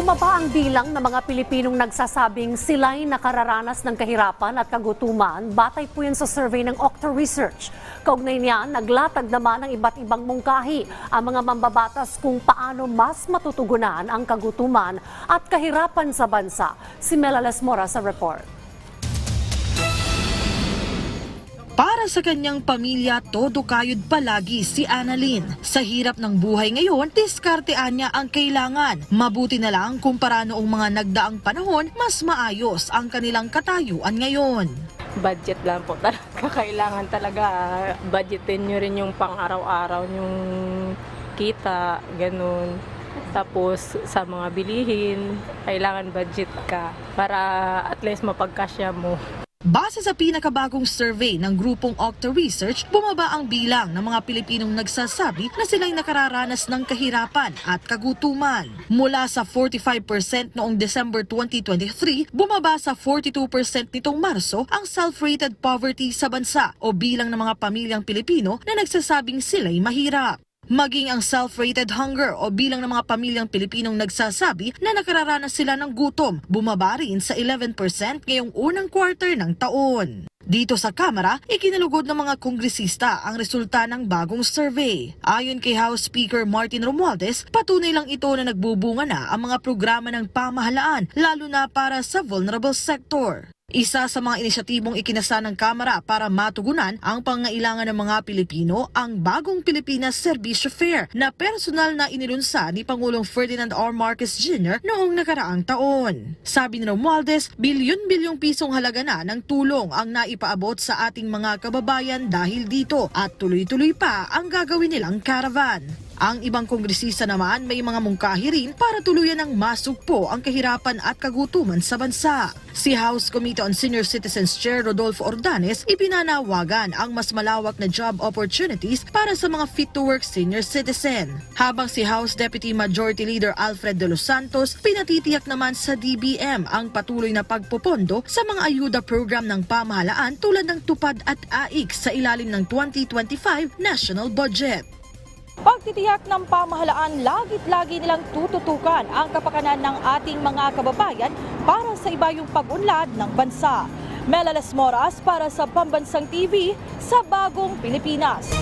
Bumaba ang bilang ng mga Pilipinong nagsasabing sila'y nakararanas ng kahirapan at kagutuman batay po yan sa survey ng Octa Research. Kaugnay niyan, naglatag naman ng iba't ibang mungkahi ang mga mambabatas kung paano mas matutugunan ang kagutuman at kahirapan sa bansa. Si Melales Mora sa report. Para sa kanyang pamilya, todo kayod palagi si Annalyn. Sa hirap ng buhay ngayon, diskartean niya ang kailangan. Mabuti na lang kumpara noong mga nagdaang panahon, mas maayos ang kanilang katayuan ngayon. budget lang po talaga. Kailangan talaga budgetin nyo rin yung pang-araw-araw yung kita, ganun. Tapos sa mga bilihin, kailangan budget ka para at least mapagkasya mo. Base sa pinakabagong survey ng grupong Octa Research, bumaba ang bilang ng mga Pilipinong nagsasabi na sila'y nakararanas ng kahirapan at kagutuman. Mula sa 45% noong December 2023, bumaba sa 42% nitong Marso ang self-rated poverty sa bansa o bilang ng mga pamilyang Pilipino na nagsasabing sila'y mahirap. Maging ang self-rated hunger o bilang ng mga pamilyang Pilipinong nagsasabi na nakararanas sila ng gutom, bumaba rin sa 11% ngayong unang quarter ng taon. Dito sa Kamara, ikinalugod ng mga kongresista ang resulta ng bagong survey. Ayon kay House Speaker Martin Romualdez, patunay lang ito na nagbubunga na ang mga programa ng pamahalaan, lalo na para sa vulnerable sector. Isa sa mga inisyatibong ikinasa ng Kamara para matugunan ang pangailangan ng mga Pilipino ang bagong Pilipinas Servisyo Fair na personal na inilunsa ni Pangulong Ferdinand R. Marcos Jr. noong nakaraang taon. Sabi ni Romualdez, bilyon-bilyong pisong halaga na ng tulong ang naipaabot sa ating mga kababayan dahil dito at tuloy-tuloy pa ang gagawin nilang caravan. Ang ibang kongresista naman may mga mungkahi rin para tuluyan ng masugpo ang kahirapan at kagutuman sa bansa. Si House Committee on Senior Citizens Chair Rodolfo Ordanes ipinanawagan ang mas malawak na job opportunities para sa mga fit-to-work senior citizen. Habang si House Deputy Majority Leader Alfred De Los Santos pinatitiyak naman sa DBM ang patuloy na pagpopondo sa mga ayuda program ng pamahalaan tulad ng tupad at AIK sa ilalim ng 2025 national budget. Pagtitiyak ng pamahalaan, lagit-lagi nilang tututukan ang kapakanan ng ating mga kababayan para sa ibayong pag-unlad ng bansa. Melales Moras para sa Pambansang TV sa Bagong Pilipinas.